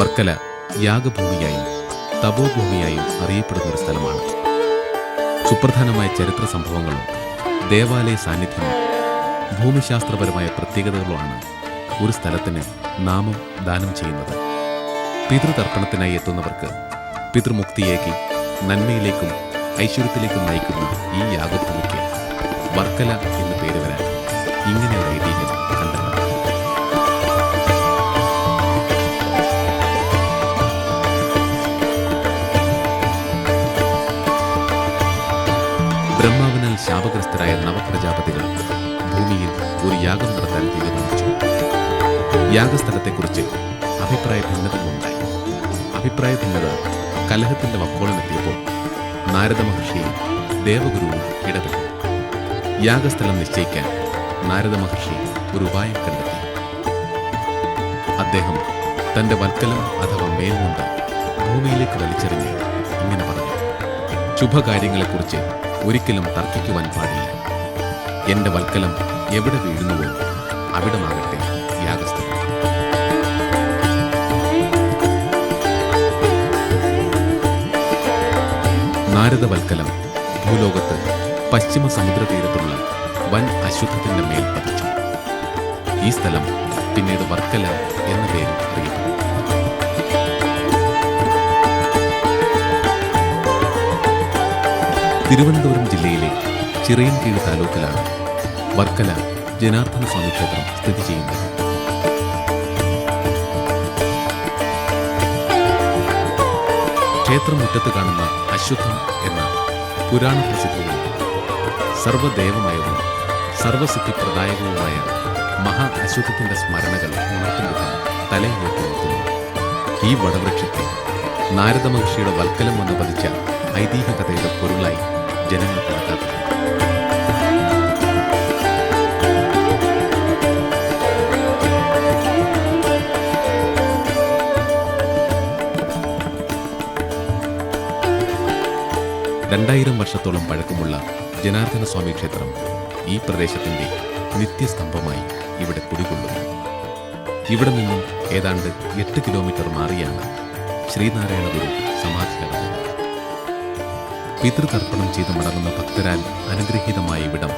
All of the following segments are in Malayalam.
വർക്കല യാഗഭൂമിയായും തപോഭൂമിയായും അറിയപ്പെടുന്ന ഒരു സ്ഥലമാണ്. സുപ്രധാനമായ ചരിത്ര സംഭവങ്ങളും ദേവാലയ സാന്നിധ്യവും ഭൂമിശാസ്ത്രപരമായ പ്രത്യേകതകളുമാണ് ഒരു സ്ഥലത്തിന് നാമം ദാനം ചെയ്യുന്നത്. പിതൃതർപ്പണത്തിനായി എത്തുന്നവർക്ക് പിതൃമുക്തിയേക്ക് നന്മയിലേക്കും ഐശ്വര്യത്തിലേക്കും നയിക്കുന്ന ഈ യാഗഭൂമിക്ക് വർക്കല എന്ന് പേര് വരാൻ ഇങ്ങനെ ഐതിഹ്യം ശാപഗ്രസ്തരായ നവപ്രജാപതികൾ ഭൂമിയിൽ ഒരു യാഗം നടത്താൻ തീരുമാനിച്ചു. യാഗസ്ഥലത്തെക്കുറിച്ച് അഭിപ്രായ ഭിന്നതകളുണ്ടായി അഭിപ്രായ ഭിന്നത കലഹത്തിന്റെ വക്കോളമെത്തിയപ്പോൾ നാരദ മഹർഷിയും ദേവഗുരുവും ഇടപെട്ടു. യാഗസ്ഥലം നിശ്ചയിക്കാൻ നാരദ മഹർഷി ഒരു ഉപായം കണ്ടെത്തി. അദ്ദേഹം തന്റെ വൽക്കലം അഥവാ മേൽമുണ്ട് ഭൂമിയിലേക്ക് വലിച്ചെറിഞ്ഞ് ഇങ്ങനെ പറഞ്ഞു. ശുഭകാര്യങ്ങളെക്കുറിച്ച് ഒരിക്കലും തർക്കിക്കുവാൻ പാടില്ല. എന്റെ വൽക്കലം എവിടെ വീഴുന്നുവോ അവിടമാകട്ടെ യാഗസ്ഥ നാരദവൽക്കലം ഭൂലോകത്ത് പശ്ചിമ സമുദ്ര തീരത്തുള്ള വൻ അശുദ്ധത്തിന്റെ മേൽ പതിച്ചു ഈ സ്ഥലം പിന്നീട് വർക്കല എന്ന പേരിൽ അറിയപ്പെട്ടു. തിരുവനന്തപുരം ജില്ലയിലെ ചിറയൻകീഴ് താലൂക്കിലാണ് വർക്കല ജനാർദ്ദന സ്വാമി ക്ഷേത്രം സ്ഥിതി ചെയ്യുന്നത്. ക്ഷേത്രമുറ്റത്ത് കാണുന്ന അശ്വത്ഥം എന്ന പുരാണ പ്രസിദ്ധവും സർവദേവമയവും സർവസിദ്ധിപ്രദായകവുമായ മഹാ അശ്വത്ഥത്തിന്റെ സ്മരണകൾ ഉണർത്തും വിധം നിർത്തുന്നു ഈ വടവൃക്ഷത്തെ നാരദ മഹർഷിയുടെ വൽക്കലം വന്ന് പതിച്ച ഐതിഹ്യ കഥയുടെ പൊരുളായി ജനങ്ങൾ കണക്കാക്കുന്നു. രണ്ടായിരം വർഷത്തോളം പഴക്കമുള്ള ജനാർദ്ദന സ്വാമി ക്ഷേത്രം ഈ പ്രദേശത്തിന്റെ നിത്യസ്തംഭമായി ഇവിടെ കുടികൊള്ളുന്നു. ഇവിടെ നിന്നും ഏതാണ്ട് എട്ട് കിലോമീറ്റർ മാറിയാണ് ശ്രീനാരായണ ഗുരു സമാധി അടഞ്ഞത് പിതൃതർപ്പണം ചെയ്ത് മടങ്ങുന്ന ഭക്തരാൽ അനുഗ്രഹീതമായ ഇവിടം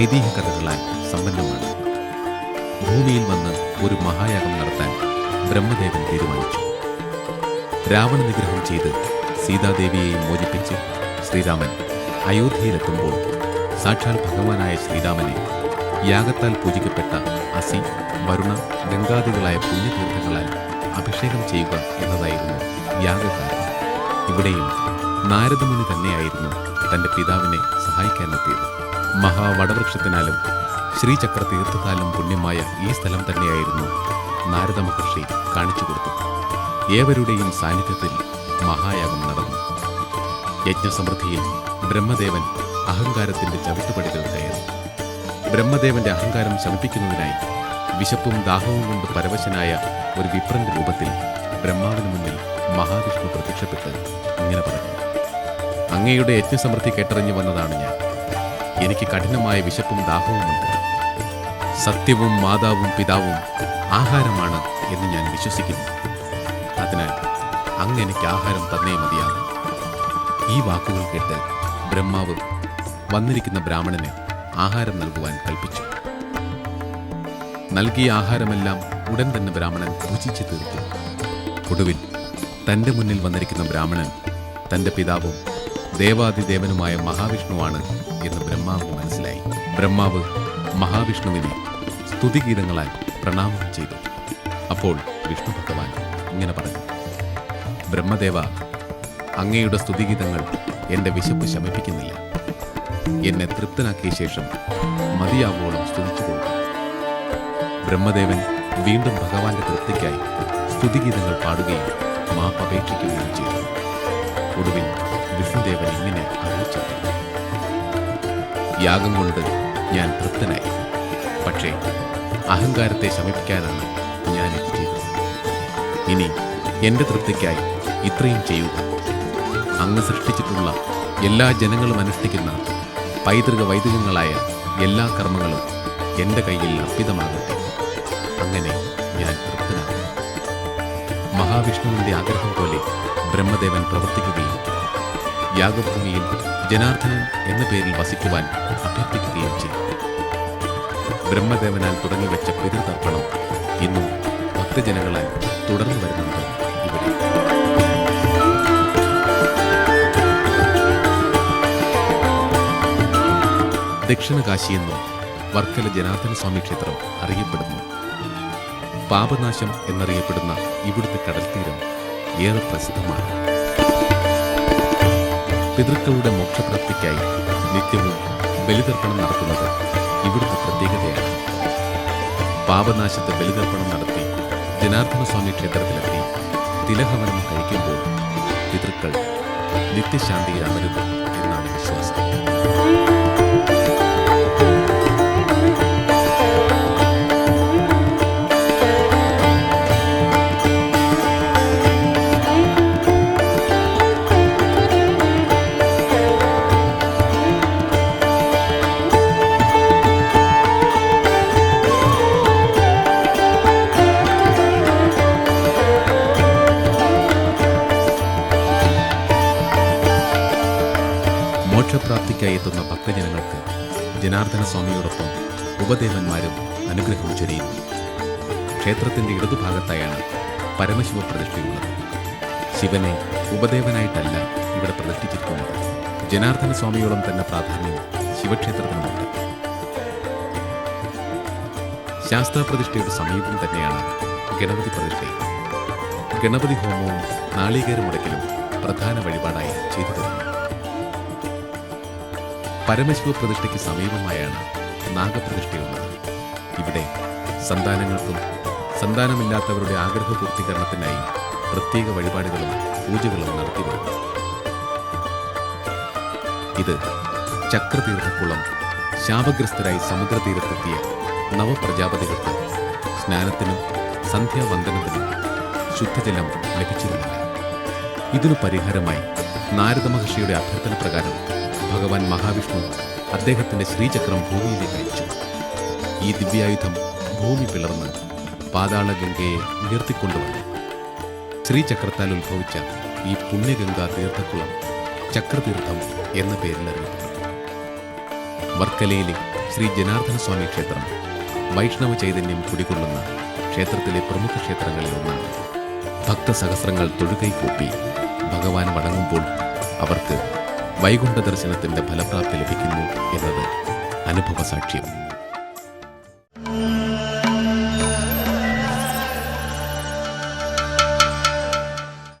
ഐതിഹ്യ കഥകളാൽ സമ്പന്നമാണ്. ഭൂമിയിൽ വന്ന് ഒരു മഹായാഗം നടത്താൻ ബ്രഹ്മദേവൻ തീരുമാനിച്ചു. രാവണ നിഗ്രഹം ചെയ്ത് സീതാദേവിയെയും മോചിപ്പിച്ച് ശ്രീരാമൻ അയോധ്യയിലെത്തുമ്പോൾ സാക്ഷാൽ ഭഗവാനായ ശ്രീരാമനെ യാഗത്താൽ പൂജിക്കപ്പെട്ട അസി വരുണ ഗംഗാദികളായ പുണ്യതീർത്ഥങ്ങളാൽ അഭിഷേകം ചെയ്യുക എന്നതായിരുന്നു യാഗകാരം ഇവിടെയും നാരദമുനി തന്നെയായിരുന്നു തന്റെ പിതാവിനെ സഹായിക്കാനെത്തിയത്. മഹാവടവൃക്ഷത്തിനാലും ശ്രീചക്ര തീർത്ഥത്താലും പുണ്യമായ ഈ സ്ഥലം തന്നെയായിരുന്നു നാരദ മഹർഷി കാണിച്ചു കൊടുത്തത്. ഏവരുടെയും സാന്നിധ്യത്തിൽ മഹായാഗം നടന്നു. യജ്ഞസമൃദ്ധിയിൽ ബ്രഹ്മദേവൻ അഹങ്കാരത്തിന്റെ ചവിട്ടുപടികൾ കയറി. ബ്രഹ്മദേവന്റെ അഹങ്കാരം ശമിപ്പിക്കുന്നതിനായി വിശപ്പും ദാഹവും കൊണ്ട് പരവശനായ ഒരു വിപ്രന്റെ രൂപത്തിൽ ബ്രഹ്മാവിന് മുന്നിൽ മഹാവിഷ്ണു പ്രത്യക്ഷപ്പെട്ട് ഇങ്ങനെ പറഞ്ഞു. അങ്ങയുടെ യജ്ഞസമൃദ്ധി കേട്ടറിഞ്ഞു വന്നതാണ് ഞാൻ. എനിക്ക് കഠിനമായ വിശപ്പും ദാഹവുമുണ്ട്. സത്യവും മാതാവും പിതാവും ആഹാരമാണ് എന്ന് ഞാൻ വിശ്വസിക്കുന്നു. അതിനാൽ അങ്ങ് എനിക്ക് ആഹാരം തന്നേ മതിയാകും. ഈ വാക്കുകൾ കേട്ട് ബ്രഹ്മാവ് വന്നിരിക്കുന്ന ബ്രാഹ്മണന് ആഹാരം നൽകുവാൻ കൽപ്പിച്ചു. നൽകിയ ആഹാരമെല്ലാം ഉടൻ തന്നെ ബ്രാഹ്മണൻ ഭുജിച്ചു തീർത്തു. ഒടുവിൽ തന്റെ മുന്നിൽ വന്നിരിക്കുന്ന ബ്രാഹ്മണൻ തന്റെ പിതാവും ദേവാദിദേവനുമായ മഹാവിഷ്ണുവാണ് എന്ന് ബ്രഹ്മാവിന് മനസ്സിലായി. ബ്രഹ്മാവ് മഹാവിഷ്ണുവിനെ സ്തുതിഗീതങ്ങളാൽ പ്രണാമം ചെയ്തു. അപ്പോൾ വിഷ്ണു ഭഗവാൻ ഇങ്ങനെ പറഞ്ഞു ബ്രഹ്മദേവ അങ്ങയുടെ സ്തുതിഗീതങ്ങൾ എന്റെ വിശപ്പ് ശമിപ്പിക്കുന്നില്ല. എന്നെ തൃപ്തനാക്കിയ ശേഷം മതിയാവോളം സ്തുതിച്ചു കൊടുക്കും ബ്രഹ്മദേവൻ വീണ്ടും ഭഗവാന്റെ തൃപ്തിക്കായി സ്തുതിഗീതങ്ങൾ പാടുകയും മാപ്പപേക്ഷിക്കുകയും ചെയ്തു. ഒടുവിൽ വിഷ്ണുദേവൻ ഇങ്ങനെ അറിയിച്ചു യാഗം കൊണ്ട് ഞാൻ തൃപ്തനായി. പക്ഷേ അഹങ്കാരത്തെ ശമിപ്പിക്കാനാണ് ഞാൻ ഇത് ചെയ്തത്. ഇനി എന്റെ തൃപ്തിക്കായി ഇത്രയും ചെയ്യുക. അങ്ങ് സൃഷ്ടിച്ചിട്ടുള്ള എല്ലാ ജനങ്ങളും അനുഷ്ഠിക്കുന്ന പൈതൃക വൈദികങ്ങളായ എല്ലാ കർമ്മങ്ങളും എന്റെ കയ്യിൽ അർപ്പിതമാകട്ടെ. അങ്ങനെ ഞാൻ തൃപ്തനാകും മഹാവിഷ്ണുവിന്റെ ആഗ്രഹം പോലെ ബ്രഹ്മദേവൻ പ്രവർത്തിക്കുകയും യാഗഭൂമിയിൽ ജനാർദ്ദനൻ എന്ന പേരിൽ വസിക്കുവാൻ അഭ്യർത്ഥിക്കുകയും ചെയ്തു. ബ്രഹ്മദേവനാൽ തുടങ്ങി വെച്ച പിതൃതർപ്പണം ഇന്നും ഭക്തജനങ്ങളാൽ തുടർന്നു വരുന്നുണ്ട് ഇവിടെ. ദക്ഷിണകാശി എന്നും വർക്കല ജനാർദ്ദന സ്വാമി ക്ഷേത്രം അറിയപ്പെടുന്നു. പാപനാശം എന്നറിയപ്പെടുന്ന ഇവിടുത്തെ കടൽത്തീരം ഏറെ പ്രസിദ്ധമാണ്. പിതൃക്കളുടെ മോക്ഷപ്രാപ്തിക്കായി നിത്യവും ബലിതർപ്പണം നടത്തുന്നത് ഇവിടുത്തെ പ്രത്യേകതയാണ്. പാപനാശത്തെ ബലിതർപ്പണം നടത്തി ജനാർദ്ദന സ്വാമി ക്ഷേത്രത്തിലെത്തി തിലഹവനം കഴിക്കുമ്പോൾ പിതൃക്കൾ നിത്യശാന്തിയിൽ അമരുന്നു എന്നാണ് വിശ്വാസം. മോക്ഷപ്രാപ്തിക്കായി എത്തുന്ന ഭക്തജനങ്ങൾക്ക് ജനാർദ്ദന സ്വാമിയോടൊപ്പം ഉപദേവന്മാരും അനുഗ്രഹം ചൊരിയുന്നു ക്ഷേത്രത്തിന്റെ ഇടതുഭാഗത്തായാണ് പരമശിവ പ്രതിഷ്ഠയുള്ളത് ശിവനെ ഉപദേവനായിട്ടല്ല ഇവിടെ പ്രതിഷ്ഠിച്ചിരിക്കുന്നത് ജനാർദ്ദന സ്വാമിയോളം തന്നെ പ്രാധാന്യം ശിവക്ഷേത്രത്തിനുമുണ്ട്. ശാസ്താപ്രതിഷ്ഠയുടെ സമീപം തന്നെയാണ് ഗണപതി പ്രതിഷ്ഠയും ഗണപതി ഹോമവും നാളികേരമുടക്കലും പ്രധാന വഴിപാടായി ചെയ്തു വരുന്നു പരമശിവ പ്രതിഷ്ഠയ്ക്ക് സമീപമായാണ് നാഗപ്രതിഷ്ഠയുള്ളത്. ഇവിടെ സന്താനങ്ങൾക്കും സന്താനമില്ലാത്തവരുടെ ആഗ്രഹ പൂർത്തീകരണത്തിനായി പ്രത്യേക വഴിപാടുകളും പൂജകളും നടത്തിവരുന്നു. ഇത് ചക്രതീർത്ഥക്കുളം ശാപഗ്രസ്തരായി സമുദ്രതീരത്തെത്തിയ നവപ്രജാപതികൾക്ക് സ്നാനത്തിനും സന്ധ്യാവന്ദനത്തിനും ശുദ്ധജലം ലഭിച്ചിരുന്നില്ല ഇതിനു പരിഹാരമായി നാരദ മഹർഷിയുടെ അഭ്യർത്ഥന പ്രകാരം ഭഗവാൻ മഹാവിഷ്ണു അദ്ദേഹത്തിന്റെ ശ്രീചക്രം ഭൂമിയിലേക്ക് അയച്ചു. ഈ ദിവ്യായുധം ഭൂമി പിളർന്ന് പാതാള ഗംഗയെ ഉയർത്തിക്കൊണ്ടുവന്നു ശ്രീചക്രത്താൽ ഉത്ഭവിച്ച ഈ പുണ്യഗംഗാ തീർത്ഥക്കുളം ചക്രതീർത്ഥം എന്ന പേരിൽ അറിയപ്പെട്ടു. വർക്കലയിലെ ശ്രീ ജനാർദ്ദന സ്വാമി ക്ഷേത്രം വൈഷ്ണവ ചൈതന്യം കുടികൊള്ളുന്ന ക്ഷേത്രത്തിലെ പ്രമുഖ ക്ഷേത്രങ്ങളിൽ ഒന്നാണ്. ഭക്തസഹസ്രങ്ങൾ തൊഴുകൈ കൂപ്പി ഭഗവാൻ വണങ്ങുമ്പോൾ അവർക്ക് വൈകുണ്ഠ ദർശനത്തിന്റെ ഫലപ്രാപ്തി ലഭിക്കുന്നു എന്നത് അനുഭവ സാക്ഷ്യം